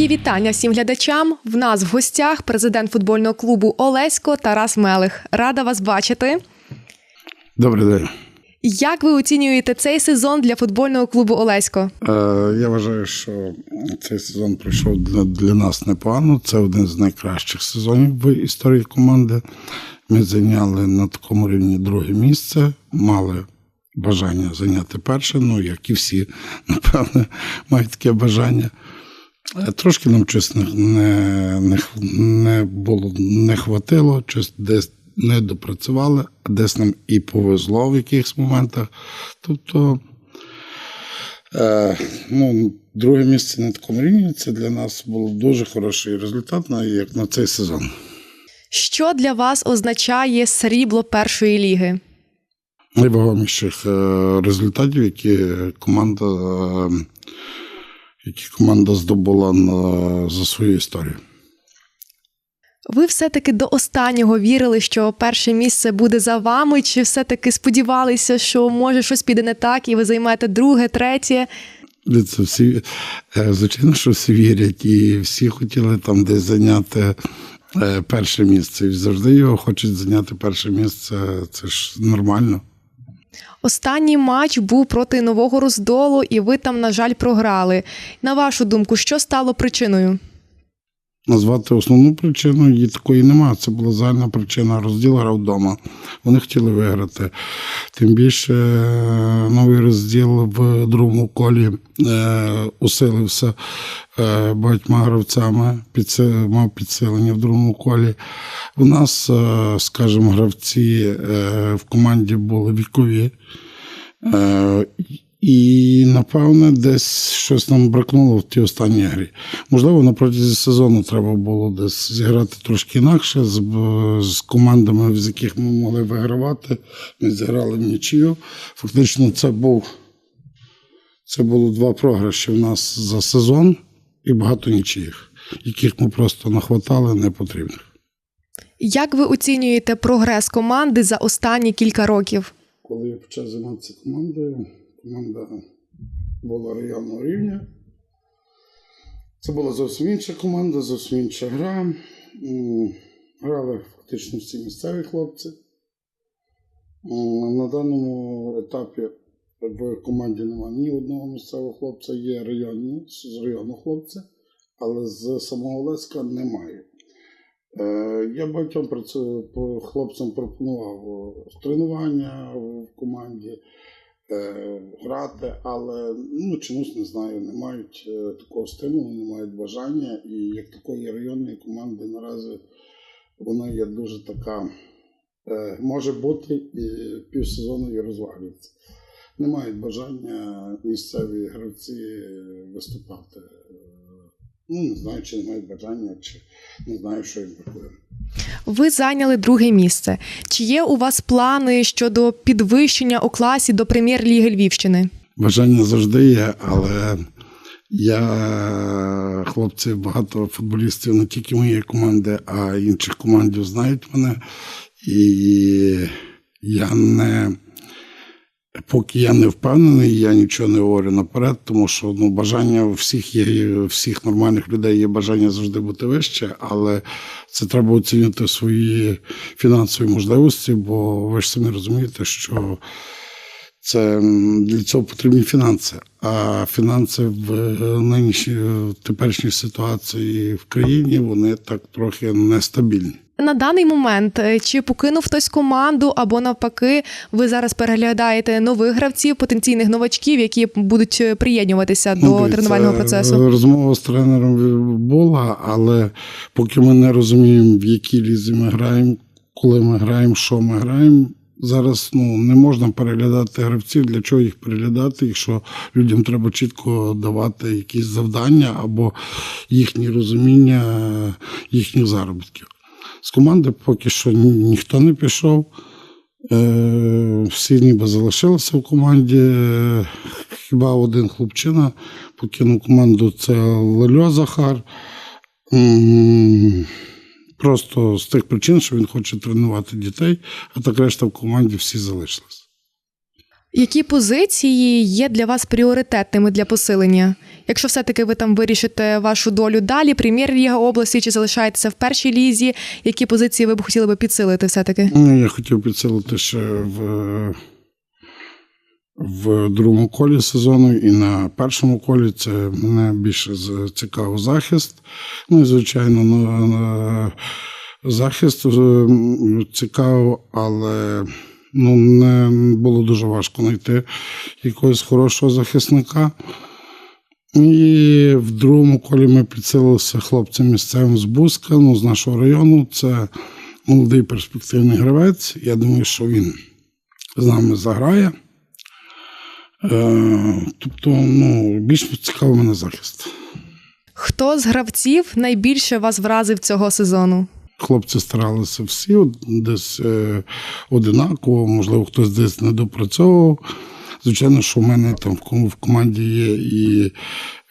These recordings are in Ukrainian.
Мої вітання всім глядачам. В нас в гостях президент футбольного клубу Олесько Тарас Мелих. Рада вас бачити. Добрий день. Як ви оцінюєте цей сезон для футбольного клубу Олесько? Е, я вважаю, що цей сезон пройшов для, для нас непогано. Це один з найкращих сезонів в історії команди. Ми зайняли на такому рівні друге місце, мали бажання зайняти перше, ну як і всі, напевне, мають таке бажання. Е, Трошки нам щось не, не, не, було, не хватило, щось десь не допрацювали, а десь нам і повезло в якихось моментах. Тобто, е, ну, друге місце на такому рівні це для нас був дуже хороший результат, як на цей сезон. Що для вас означає срібло першої ліги? найвагоміших е, результатів, які команда, е, які команда здобула на, за свою історію. Ви все-таки до останнього вірили, що перше місце буде за вами, чи все-таки сподівалися, що може щось піде не так, і ви займете друге, третє? Це всі, е, звичайно, що всі вірять, і всі хотіли там десь зайняти е, перше місце. І завжди його хочуть зайняти перше місце. Це ж нормально. Останній матч був проти нового роздолу, і ви там, на жаль, програли. На вашу думку, що стало причиною? Назвати основну причину її такої немає. Це була загальна причина. Розділ грав вдома. Вони хотіли виграти. Тим більше е, новий розділ в другому колі е, усилився е, багатьма гравцями, мав підсилення в другому колі. У нас, скажімо, гравці в команді були вікові. І, напевне, десь щось нам бракнуло в тій останній грі. Можливо, на протязі сезону треба було десь зіграти трошки інакше з, з командами, з яких ми могли вигравати. Ми зіграли в нічию. Фактично, це був це було два програші в нас за сезон і багато нічиїх, яких ми просто нахватали непотрібних. Як ви оцінюєте прогрес команди за останні кілька років? Коли я почав займатися командою, команда була районного рівня. Це була зовсім інша команда, зовсім інша гра. Грали фактично всі місцеві хлопці. На даному етапі в команді немає ні одного місцевого хлопця, є районні, з району хлопці, але з самого Леська немає. Е, Я багатьом хлопцям пропонував тренування в команді, грати, але ну, чомусь не знаю, не мають е, такого стимулу, не мають бажання. І як такої районної команди наразі вона є дуже така, е, може бути і півсезону і розвалюється. Не мають бажання місцеві гравці е, виступати. Е, Ну, не знаю, чи не мають бажання, чи не знаю, що їм бракує. Ви зайняли друге місце. Чи є у вас плани щодо підвищення у класі до прем'єр-ліги Львівщини? Бажання завжди є, але я, хлопці, багато футболістів не тільки моєї команди, а інших командів знають мене. І я не. Поки я не впевнений, я нічого не говорю наперед, тому що ну, бажання всіх є, всіх нормальних людей є бажання завжди бути вище, але це треба оцінювати свої фінансові можливості, бо ви ж самі розумієте, що це для цього потрібні фінанси. А фінанси в е, нинішній в теперішній ситуації в країні вони так трохи нестабільні. На даний момент е, чи покинув хтось команду, або навпаки, ви зараз переглядаєте нових гравців, потенційних новачків, які будуть е, приєднуватися до Ну, дивіться, тренувального процесу? Розмова з тренером була, але поки ми не розуміємо, в якій лізі ми граємо, коли ми граємо, що ми граємо. Зараз ну, не можна переглядати гравців, для чого їх переглядати, якщо людям треба чітко давати якісь завдання або їхні розуміння їхніх заробітків. З команди поки що ніхто не пішов. Е, всі ніби залишилися в команді. Е, Хіба один хлопчина покинув команду це Лельо Захар. Просто з тих причин, що він хоче тренувати дітей, а так решта в команді всі залишилися. Які позиції є для вас пріоритетними для посилення? Якщо все-таки ви там вирішите вашу долю далі, прем'єр-ліга області чи залишаєтеся в першій лізі, які позиції ви б хотіли би підсилити все-таки? Ну, я хотів підсилити ще в, в другому колі сезону і на першому колі це мене більше цікавив захист. Ну і звичайно, на, на захист цікаво, але ну, не було дуже важко знайти якогось хорошого захисника. І в другому колі ми підсилилися хлопцем місцевим з Бузька, ну, з нашого району. Це молодий перспективний гравець. Я думаю, що він з нами заграє. Е, Тобто, ну, більш цікавий мене захист. Хто з гравців найбільше вас вразив цього сезону? Хлопці старалися всі десь е, одинаково, можливо, хтось десь не допрацьовував. Звичайно, що в мене там в команді є і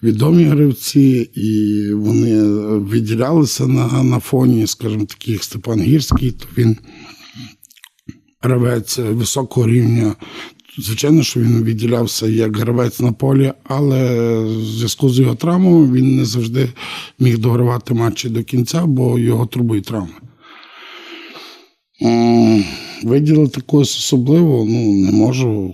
відомі гравці, і вони виділялися на, на фоні, скажімо, таких Степан Гірський, то він гравець високого рівня. Звичайно, що він відділявся як гравець на полі, але в зв'язку з його травмою він не завжди міг догравати матчі до кінця, бо його турбує травми. Виділити когось особливо, ну не можу.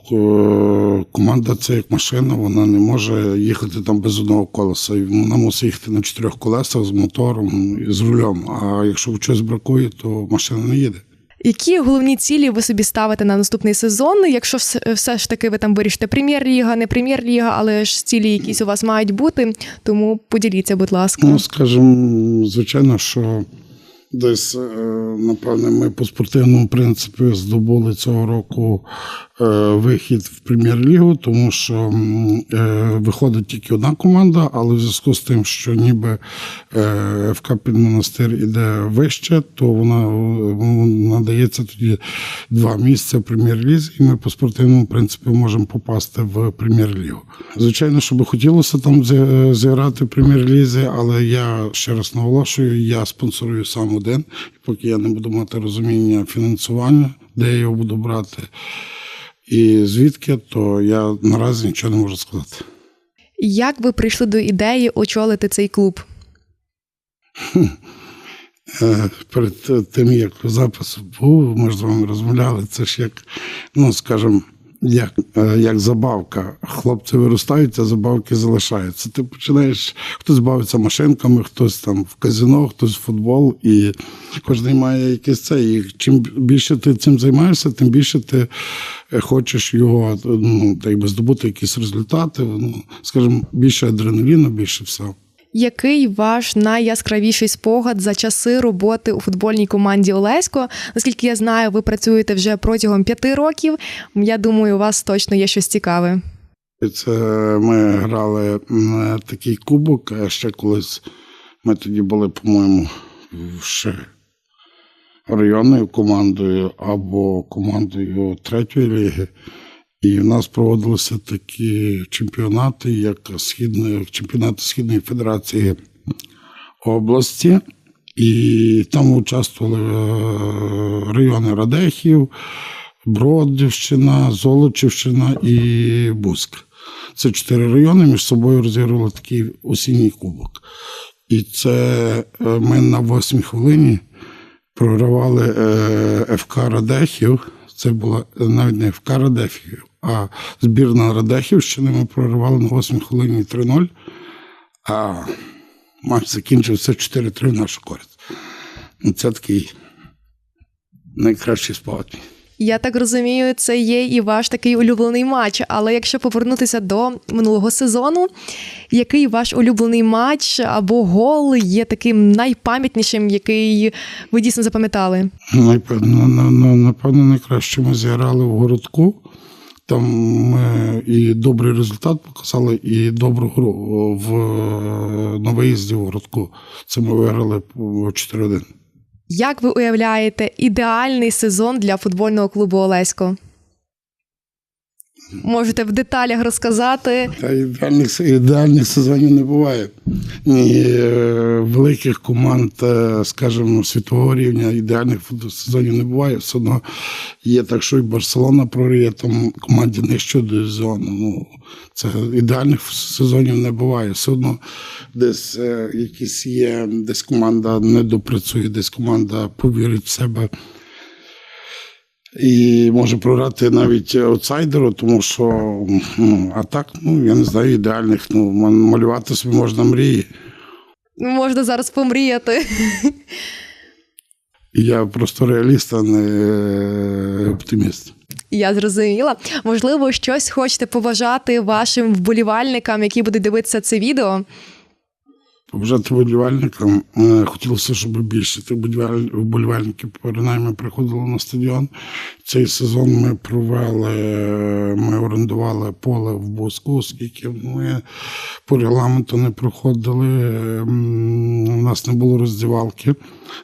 Команда це як машина, вона не може їхати там без одного колеса. Вона мусить їхати на чотирьох колесах з мотором і з рулем. А якщо чогось бракує, то машина не їде. Які головні цілі ви собі ставите на наступний сезон? Якщо все, ж таки ви там вирішите прем'єр-ліга, не прем'єр-ліга, але ж цілі якісь у вас мають бути, тому поділіться, будь ласка. Ну, скажімо, звичайно, що десь, е, напевне, ми по спортивному принципі здобули цього року вихід в прем'єр-лігу, тому що е, виходить тільки одна команда, але в зв'язку з тим, що ніби е, ФК Підмонастир іде вище, то вона е, надається тоді два місця в прем'єр-лізі, і ми по спортивному принципі можемо попасти в прем'єр-лігу. Звичайно, що би хотілося там зіграти в прем'єр-лізі, але я ще раз наголошую, я спонсорую сам один, поки я не буду мати розуміння фінансування, де я його буду брати. І звідки, то я наразі нічого не можу сказати. Як ви прийшли до ідеї очолити цей клуб? Е, Перед тим, як запис був, ми ж з вами розмовляли, це ж як, ну скажімо, як, е, як забавка. Хлопці виростають, а забавки залишаються. Ти починаєш, хтось бавиться машинками, хтось там в казино, хтось в футбол, і кожен має якесь це. І чим більше ти цим займаєшся, тим більше ти е, хочеш його ну, так би здобути якісь результати. Ну, скажімо, більше адреналіну, більше всього. Який ваш найяскравіший спогад за часи роботи у футбольній команді Олесько? Наскільки я знаю, ви працюєте вже протягом п'яти років. Я думаю, у вас точно є щось цікаве. Це ми грали м, такий кубок, а ще колись ми тоді були, по-моєму, ще районною командою або командою третьої ліги. І в нас проводилися такі чемпіонати, як Східної, чемпіонати Східної Федерації області. І там участвували е, райони Радехів, Бродівщина, Золочівщина і Бузьк. Це чотири райони між собою розігрували такий осінній кубок. І це е, ми на восьмій хвилині програвали е, ФК Радехів. Це була навіть не ФК Радехів, а збірна Радехівщини. Ми програвали на восьмій хвилині 3-0. А матч закінчився 4-3 в нашу користь. Ну, Це такий найкращий спогад. Я так розумію, це є і ваш такий улюблений матч. Але якщо повернутися до минулого сезону, який ваш улюблений матч або гол є таким найпам'ятнішим, який ви дійсно запам'ятали? Напевно, на- на- напевно, найкраще ми зіграли в городку. Там ми і добрий результат показали, і добру гру в, на виїзді в городку. Це ми виграли по 4-1. Як ви уявляєте ідеальний сезон для футбольного клубу Олесько? Можете в деталях розказати. Та ідеальних, ідеальних сезонів не буває. Ні е, великих команд, е, скажімо, світового рівня ідеальних сезонів не буває. Все одно є так, що і Барселона програє там команді нижчого дивізіону. Ну, це ідеальних сезонів не буває. Все одно десь е, якісь є, десь команда не допрацює, десь команда повірить в себе. І може програти навіть аутсайдеру, тому що ну, а так, ну я не знаю, ідеальних. Ну, малювати собі можна мрії. Можна зараз помріяти. Я просто реаліст, а не е, оптиміст. Я зрозуміла. Можливо, щось хочете побажати вашим вболівальникам, які будуть дивитися це відео. Побажати вболівальникам. е, Хотілося, щоб більше тих вболівальників принаймні приходило на стадіон. Цей сезон ми провели, ми орендували поле в Боску, оскільки ми по регламенту не проходили. е, У нас не було роздівалки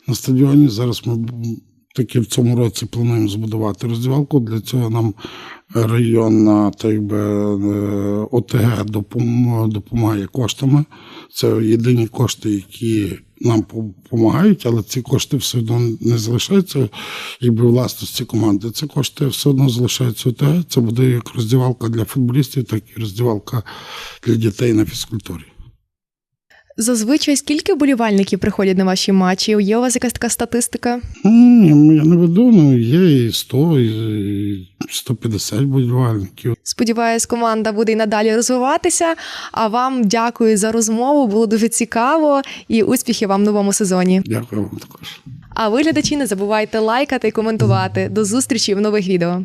на стадіоні. Зараз ми таки в цьому році плануємо збудувати роздівалку. Для цього нам районна так би, е, ОТГ допомагає коштами. Це єдині кошти, які нам допомагають, але ці кошти все одно не залишаються якби власності команди. Ці кошти все одно залишаються ОТГ. Це буде як роздівалка для футболістів, так і роздівалка для дітей на фізкультурі. Зазвичай скільки вболівальників приходять на ваші матчі? Є у вас якась така статистика? Ні, я не веду, ну є і 100, і 150 болівальників. Сподіваюсь, команда буде і надалі розвиватися. А вам дякую за розмову. Було дуже цікаво і успіхів вам в новому сезоні. Дякую вам також. А ви, глядачі, не забувайте лайкати і коментувати. До зустрічі в нових відео.